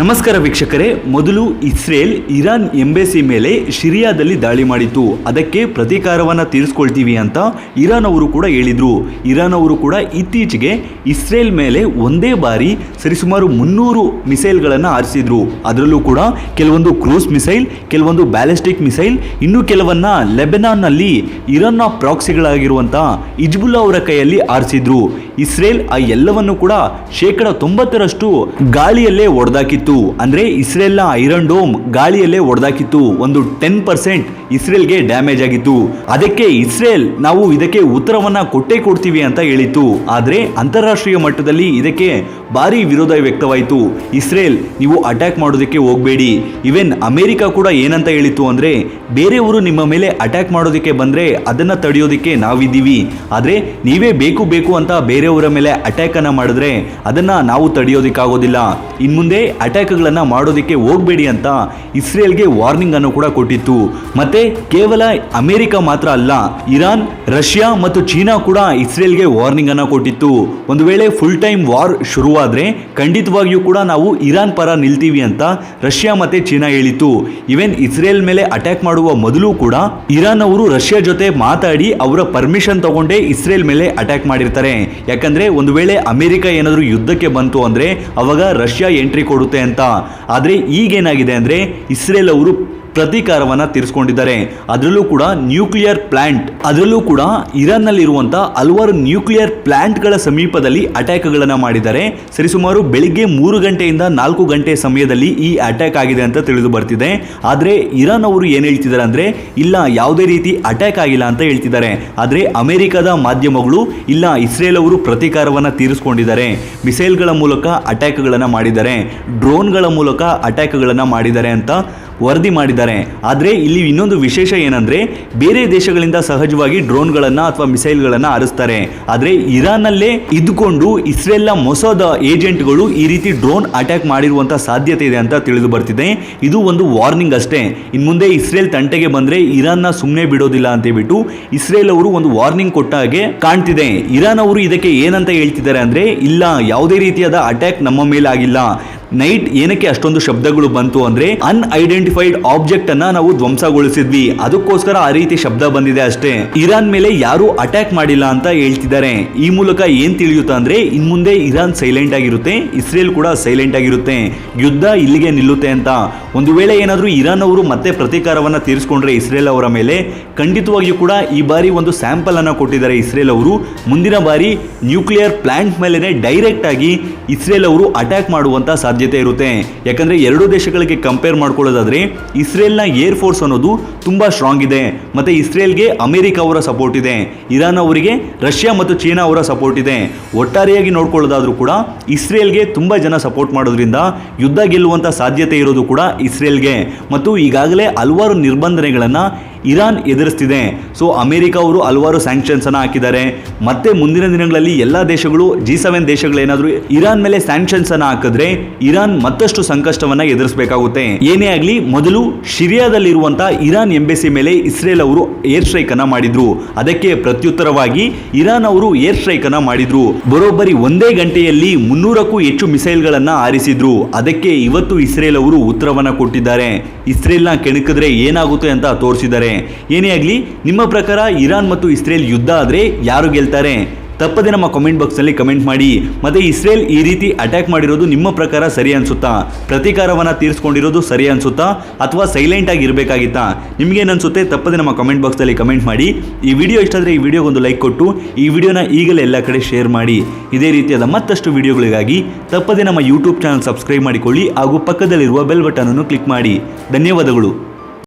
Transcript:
ನಮಸ್ಕಾರ ವೀಕ್ಷಕರೇ, ಮೊದಲು ಇಸ್ರೇಲ್ ಇರಾನ್ ಎಂಬೆಸಿ ಮೇಲೆ ಶಿರಿಯಾದಲ್ಲಿ ದಾಳಿ ಮಾಡಿತ್ತು. ಅದಕ್ಕೆ ಪ್ರತೀಕಾರವನ್ನು ತೀರಿಸ್ಕೊಳ್ತೀವಿ ಅಂತ ಇರಾನ್ ಅವರು ಕೂಡ ಹೇಳಿದರು. ಇರಾನ್ ಅವರು ಕೂಡ ಇತ್ತೀಚೆಗೆ ಇಸ್ರೇಲ್ ಮೇಲೆ ಒಂದೇ ಬಾರಿ ಸರಿಸುಮಾರು ಮುನ್ನೂರು ಮಿಸೈಲ್ಗಳನ್ನು ಆರಿಸಿದ್ರು ಅದರಲ್ಲೂ ಕೂಡ ಕೆಲವೊಂದು ಕ್ರೂಸ್ ಮಿಸೈಲ್, ಕೆಲವೊಂದು ಬ್ಯಾಲಿಸ್ಟಿಕ್ ಮಿಸೈಲ್, ಇನ್ನು ಕೆಲವನ್ನ ಲೆಬನಾನ್ನಲ್ಲಿ ಇರಾನ್ನ ಪ್ರಾಕ್ಸಿಗಳಾಗಿರುವಂಥ ಇಜ್ಬುಲ್ಲಾ ಅವರ ಕೈಯಲ್ಲಿ ಆರಿಸಿದ್ರು ಇಸ್ರೇಲ್ ಆ ಎಲ್ಲವನ್ನು ಕೂಡ ಶೇಕಡ ತೊಂಬತ್ತರಷ್ಟು ಗಾಳಿಯಲ್ಲೇ ಒಡೆದಾಕಿತ್ತು. ಅಂದ್ರೆ ಇಸ್ರೇಲ್ನ ಐರನ್ ಡೋಮ್ ಗಾಳಿಯಲ್ಲೇ ಒಡೆದಾಕಿತ್ತು. ಒಂದು ಟೆನ್ ಪರ್ಸೆಂಟ್ ಇಸ್ರೇಲ್ಗೆ ಡ್ಯಾಮೇಜ್ ಆಗಿತ್ತು. ಅದಕ್ಕೆ ಇಸ್ರೇಲ್ ನಾವು ಇದಕ್ಕೆ ಉತ್ತರವನ್ನ ಕೊಟ್ಟೇ ಕೊಡ್ತೀವಿ ಅಂತ ಹೇಳಿತ್ತು. ಆದ್ರೆ ಅಂತಾರಾಷ್ಟ್ರೀಯ ಮಟ್ಟದಲ್ಲಿ ಇದಕ್ಕೆ ಭಾರಿ ವಿರೋಧ ವ್ಯಕ್ತವಾಯಿತು. ಇಸ್ರೇಲ್, ನೀವು ಅಟ್ಯಾಕ್ ಮಾಡೋದಕ್ಕೆ ಹೋಗಬೇಡಿ. ಇವೆನ್ ಅಮೆರಿಕ ಕೂಡ ಏನಂತ ಹೇಳಿತ್ತು ಅಂದ್ರೆ ಬೇರೆಯವರು ನಿಮ್ಮ ಮೇಲೆ ಅಟ್ಯಾಕ್ ಮಾಡೋದಕ್ಕೆ ಬಂದ್ರೆ ಅದನ್ನ ತಡೆಯೋದಕ್ಕೆ ನಾವಿದ್ದೀವಿ. ಆದ್ರೆ ನೀವೇ ಬೇಕು ಬೇಕು ಅಂತ ಬೇರೆಯವರ ಮೇಲೆ ಅಟ್ಯಾಕ್ ಅನ್ನ ಮಾಡಿದ್ರೆ ಅದನ್ನ ನಾವು ತಡೆಯೋದಿಕ್ಕಾಗೋದಿಲ್ಲ. ಇನ್ಮುಂದೆ ಅಟ್ಯಾಕ್ಗಳನ್ನ ಮಾಡೋದಕ್ಕೆ ಹೋಗಬೇಡಿ ಅಂತ ಇಸ್ರೇಲ್ಗೆ ವಾರ್ನಿಂಗ್ ಅನ್ನು ಕೂಡ ಕೊಟ್ಟಿತ್ತು. ಮತ್ತೆ ಕೇವಲ ಅಮೆರಿಕ ಮಾತ್ರ ಅಲ್ಲ, ಇರಾನ್, ರಷ್ಯಾ ಮತ್ತು ಚೀನಾ ಕೂಡ ಇಸ್ರೇಲ್ಗೆ ವಾರ್ನಿಂಗ್ ಅನ್ನು ಕೊಟ್ಟಿತ್ತು. ಒಂದು ವೇಳೆ ಫುಲ್ ಟೈಮ್ ವಾರ್ ಶುರುವಾದ್ರೆ ಖಂಡಿತವಾಗಿಯೂ ಕೂಡ ನಾವು ಇರಾನ್ ಪರ ನಿಲ್ತೀವಿ ಅಂತ ರಷ್ಯಾ ಮತ್ತೆ ಚೀನಾ ಹೇಳಿತ್ತು. ಇವೆನ್ ಇಸ್ರೇಲ್ ಮೇಲೆ ಅಟ್ಯಾಕ್ ಮಾಡುವ ಮೊದಲು ಕೂಡ ಇರಾನ್ ಅವರು ರಷ್ಯಾ ಜೊತೆ ಮಾತಾಡಿ ಅವರ ಪರ್ಮಿಷನ್ ತಗೊಂಡೇ ಇಸ್ರೇಲ್ ಮೇಲೆ ಅಟ್ಯಾಕ್ ಮಾಡಿರ್ತಾರೆ. ಯಾಕಂದ್ರೆ ಒಂದು ವೇಳೆ ಅಮೆರಿಕ ಏನಾದರೂ ಯುದ್ಧಕ್ಕೆ ಬಂತು ಅಂದ್ರೆ ಅವಾಗ ರಷ್ಯಾ ಎಂಟ್ರಿ ಕೊಡುತ್ತೆ ಅಂತ. ಆದರೆ ಈಗೇನಾಗಿದೆ ಅಂದ್ರೆ ಇಸ್ರೇಲ್ ಅವರು ಪ್ರತೀಕಾರವನ್ನ ತೀರಿಸಿಕೊಂಡಿದ್ದಾರೆ. ಅದರಲ್ಲೂ ಕೂಡ ನ್ಯೂಕ್ಲಿಯರ್ ಪ್ಲಾಂಟ್, ಅದರಲ್ಲೂ ಕೂಡ ಇರಾನ್ನಲ್ಲಿರುವಂಥ ಹಲವಾರು ನ್ಯೂಕ್ಲಿಯರ್ ಪ್ಲಾಂಟ್ಗಳ ಸಮೀಪದಲ್ಲಿ ಅಟ್ಯಾಕ್ಗಳನ್ನ ಮಾಡಿದ್ದಾರೆ. ಸರಿಸುಮಾರು ಬೆಳಿಗ್ಗೆ ಮೂರು ಗಂಟೆಯಿಂದ ನಾಲ್ಕು ಗಂಟೆ ಸಮಯದಲ್ಲಿ ಈ ಅಟ್ಯಾಕ್ ಆಗಿದೆ ಅಂತ ತಿಳಿದು ಬರ್ತಿದೆ. ಆದರೆ ಇರಾನ್ ಅವರು ಏನು ಹೇಳ್ತಿದ್ದಾರೆ ಅಂದ್ರೆ, ಇಲ್ಲ, ಯಾವುದೇ ರೀತಿ ಅಟ್ಯಾಕ್ ಆಗಿಲ್ಲ ಅಂತ ಹೇಳ್ತಿದ್ದಾರೆ. ಆದರೆ ಅಮೆರಿಕದ ಮಾಧ್ಯಮಗಳು, ಇಲ್ಲ, ಇಸ್ರೇಲ್ ಅವರು ಪ್ರತೀಕಾರವನ್ನ ತೀರಿಸ್ಕೊಂಡಿದ್ದಾರೆ. ಮಿಸೈಲ್ಗಳ ಮೂಲಕ ಅಟ್ಯಾಕ್ಗಳನ್ನು ಮಾಡಿದ್ದಾರೆ. ಡ್ರೋನ್ಗಳ ಮೂಲಕ ಅಟ್ಯಾಕ್ಗಳನ್ನು ಮಾಡಿದ್ದಾರೆ ಅಂತ ವರದಿ ಮಾಡಿದ್ದಾರೆ. ಆದರೆ ಇಲ್ಲಿ ಇನ್ನೊಂದು ವಿಶೇಷ ಏನಂದ್ರೆ, ಬೇರೆ ದೇಶಗಳಿಂದ ಸಹಜವಾಗಿ ಡ್ರೋನ್ಗಳನ್ನು ಅಥವಾ ಮಿಸೈಲ್ಗಳನ್ನು ಹಾರಿಸ್ತಾರೆ ಆದರೆ ಇರಾನ್ನಲ್ಲೇ ಇದ್ದುಕೊಂಡು ಇಸ್ರೇಲ್ನ ಮೊಸದ ಏಜೆಂಟ್ಗಳು ಈ ರೀತಿ ಡ್ರೋನ್ ಅಟ್ಯಾಕ್ ಮಾಡಿರುವಂತ ಸಾಧ್ಯತೆ ಇದೆ ಅಂತ ತಿಳಿದು ಬರ್ತಿದೆ. ಇದು ಒಂದು ವಾರ್ನಿಂಗ್ ಅಷ್ಟೇ. ಇನ್ನು ಮುಂದೆ ಇಸ್ರೇಲ್ ತಂಟೆಗೆ ಬಂದ್ರೆ ಇರಾನ್ನ ಸುಮ್ಮನೆ ಬಿಡೋದಿಲ್ಲ ಅಂತ ಹೇಳ್ಬಿಟ್ಟು ಇಸ್ರೇಲ್ ಅವರು ಒಂದು ವಾರ್ನಿಂಗ್ ಕೊಟ್ಟ ಹಾಗೆ ಕಾಣ್ತಿದೆ. ಇರಾನ್ ಅವರು ಇದಕ್ಕೆ ಏನಂತ ಹೇಳ್ತಿದ್ದಾರೆ ಅಂದ್ರೆ, ಇಲ್ಲ, ಯಾವುದೇ ರೀತಿಯಾದ ಅಟ್ಯಾಕ್ ನಮ್ಮ ಮೇಲೆ ಆಗಿಲ್ಲ ನೈಟ್ ಏನಕ್ಕೆ ಅಷ್ಟೊಂದು ಶಬ್ದಗಳು ಬಂತು ಅಂದ್ರೆ ಅನ್ಐಡೆಂಟಿಫೈಡ್ ಆಬ್ಜೆಕ್ಟ್ ಅನ್ನ ನಾವು ಧ್ವಂಸಗೊಳಿಸಿದ್ವಿ. ಅದಕ್ಕೋಸ್ಕರ ಆ ರೀತಿ ಶಬ್ದ ಬಂದಿದೆ ಅಷ್ಟೇ. ಇರಾನ್ ಮೇಲೆ ಯಾರು ಅಟ್ಯಾಕ್ ಮಾಡಿಲ್ಲ ಅಂತ ಹೇಳ್ತಿದ್ದಾರೆ. ಈ ಮೂಲಕ ಏನ್ ತಿಳಿಯುತ್ತ ಅಂದ್ರೆ ಇನ್ ಮುಂದೆ ಇರಾನ್ ಸೈಲೆಂಟ್ ಆಗಿರುತ್ತೆ, ಇಸ್ರೇಲ್ ಕೂಡ ಸೈಲೆಂಟ್ ಆಗಿರುತ್ತೆ. ಯುದ್ಧ ಇಲ್ಲಿಗೆ ನಿಲ್ಲುತ್ತೆ ಅಂತ. ಒಂದು ವೇಳೆ ಏನಾದರೂ ಇರಾನ್ ಅವರು ಮತ್ತೆ ಪ್ರತೀಕಾರವನ್ನ ತೀರಿಸಿಕೊಂಡ್ರೆ ಇಸ್ರೇಲ್ ಅವರ ಮೇಲೆ, ಖಂಡಿತವಾಗಿಯೂ ಕೂಡ ಈ ಬಾರಿ ಒಂದು ಸ್ಯಾಂಪಲ್ ಅನ್ನ ಕೊಟ್ಟಿದ್ದಾರೆ ಇಸ್ರೇಲ್ ಅವರು. ಮುಂದಿನ ಬಾರಿ ನ್ಯೂಕ್ಲಿಯರ್ ಪ್ಲಾಂಟ್ ಮೇಲೆ ಡೈರೆಕ್ಟ್ ಆಗಿ ಇಸ್ರೇಲ್ ಅವರು ಅಟ್ಯಾಕ್ ಮಾಡುವಂತ ಸಾಧ್ಯತೆ ಇರುತ್ತೆ. ಯಾಕಂದ್ರೆ ಎರಡು ದೇಶಗಳಿಗೆ ಕಂಪೇರ್ ಮಾಡ್ಕೊಳ್ಳೋದಾದ್ರೆ, ಇಸ್ರೇಲ್ನ ಏರ್ ಫೋರ್ಸ್ ಅನ್ನೋದು ತುಂಬಾ ಸ್ಟ್ರಾಂಗ್ ಇದೆ. ಮತ್ತೆ ಇಸ್ರೇಲ್ಗೆ ಅಮೆರಿಕ ಅವರ ಸಪೋರ್ಟ್ ಇದೆ. ಇರಾನ್ ಅವರಿಗೆ ರಷ್ಯಾ ಮತ್ತು ಚೀನಾ ಅವರ ಸಪೋರ್ಟ್ ಇದೆ. ಒಟ್ಟಾರೆಯಾಗಿ ನೋಡ್ಕೊಳ್ಳೋದಾದ್ರೂ ಕೂಡ, ಇಸ್ರೇಲ್ಗೆ ತುಂಬಾ ಜನ ಸಪೋರ್ಟ್ ಮಾಡೋದ್ರಿಂದ ಯುದ್ಧ ಗೆಲ್ಲುವಂತ ಸಾಧ್ಯತೆ ಇರೋದು ಕೂಡ ಇಸ್ರೇಲ್ಗೆ. ಮತ್ತು ಈಗಾಗಲೇ ಹಲವಾರು ನಿರ್ಬಂಧನೆಗಳನ್ನ ಇರಾನ್ ಎದುರಿಸ್ತಿದೆ. ಸೊ ಅಮೆರಿಕ ಅವರು ಹಲವಾರು ಸ್ಯಾಂಕ್ಷನ್ಸ್ ಅನ್ನ ಹಾಕಿದ್ದಾರೆ. ಮತ್ತೆ ಮುಂದಿನ ದಿನಗಳಲ್ಲಿ ಎಲ್ಲ ದೇಶಗಳು ಜಿ ಸೆವೆನ್ ದೇಶಗಳೇನಾದರೂ ಇರಾನ್ ಮೇಲೆ ಸ್ಯಾಂಕ್ಷನ್ಸ್ ಅನ್ನ ಹಾಕಿದ್ರೆ ಇರಾನ್ ಮತ್ತಷ್ಟು ಸಂಕಷ್ಟವನ್ನ ಎದುರಿಸಬೇಕಾಗುತ್ತೆ. ಏನೇ ಆಗಲಿ, ಮೊದಲು ಸಿರಿಯಾದಲ್ಲಿರುವಂತಹ ಇರಾನ್ ಎಂಬೆಸಿ ಮೇಲೆ ಇಸ್ರೇಲ್ ಅವರು ಏರ್ ಸ್ಟ್ರೈಕ್ ಅನ್ನ ಮಾಡಿದ್ರು. ಅದಕ್ಕೆ ಪ್ರತ್ಯುತ್ತರವಾಗಿ ಇರಾನ್ ಅವರು ಏರ್ ಸ್ಟ್ರೈಕ್ ಅನ್ನ ಮಾಡಿದ್ರು. ಬರೋಬ್ಬರಿ ಒಂದೇ ಗಂಟೆಯಲ್ಲಿ ಮುನ್ನೂರಕ್ಕೂ ಹೆಚ್ಚು ಮಿಸೈಲ್ಗಳನ್ನು ಹಾರಿಸಿದ್ರು. ಅದಕ್ಕೆ ಇವತ್ತು ಇಸ್ರೇಲ್ ಅವರು ಉತ್ತರವನ್ನ ಕೊಟ್ಟಿದ್ದಾರೆ. ಇಸ್ರೇಲ್ನ ಕೆಣಕಿದ್ರೆ ಏನಾಗುತ್ತೆ ಅಂತ ತೋರಿಸಿದ್ದಾರೆ. ಏನೇ ಆಗಲಿ, ನಿಮ್ಮ ಪ್ರಕಾರ ಇರಾನ್ ಮತ್ತು ಇಸ್ರೇಲ್ ಯುದ್ಧ ಆದರೆ ಯಾರು ಗೆಲ್ತಾರೆ? ತಪ್ಪದೆ ನಮ್ಮ ಕಮೆಂಟ್ ಬಾಕ್ಸ್ನಲ್ಲಿ ಕಮೆಂಟ್ ಮಾಡಿ. ಮತ್ತೆ ಇಸ್ರೇಲ್ ಈ ರೀತಿ ಅಟ್ಯಾಕ್ ಮಾಡಿರೋದು ನಿಮ್ಮ ಪ್ರಕಾರ ಸರಿ ಅನ್ಸುತ್ತಾ? ಪ್ರತೀಕಾರವನ್ನು ತೀರಿಸ್ಕೊಂಡಿರೋದು ಸರಿ ಅನ್ಸುತ್ತಾ? ಅಥವಾ ಸೈಲೆಂಟ್ ಆಗಿ ಇರಬೇಕಾಗಿತ್ತಾ? ನಿಮ್ಗೇನು ಅನ್ಸುತ್ತೆ? ತಪ್ಪದೆ ನಮ್ಮ ಕಮೆಂಟ್ ಬಾಕ್ಸಲ್ಲಿ ಕಮೆಂಟ್ ಮಾಡಿ. ಈ ವಿಡಿಯೋ ಇಷ್ಟ ಆದರೆ ಈ ವಿಡಿಯೋಗೊಂದು ಲೈಕ್ ಕೊಟ್ಟು, ಈ ವಿಡಿಯೋನ ಈಗಲೇ ಎಲ್ಲ ಕಡೆ ಶೇರ್ ಮಾಡಿ. ಇದೇ ರೀತಿಯಾದ ಮತ್ತಷ್ಟು ವಿಡಿಯೋಗಳಿಗಾಗಿ ತಪ್ಪದೆ ನಮ್ಮ ಯೂಟ್ಯೂಬ್ ಚಾನಲ್ ಸಬ್ಸ್ಕ್ರೈಬ್ ಮಾಡಿಕೊಳ್ಳಿ ಹಾಗೂ ಪಕ್ಕದಲ್ಲಿರುವ ಬೆಲ್ ಬಟನನ್ನು ಕ್ಲಿಕ್ ಮಾಡಿ. ಧನ್ಯವಾದಗಳು.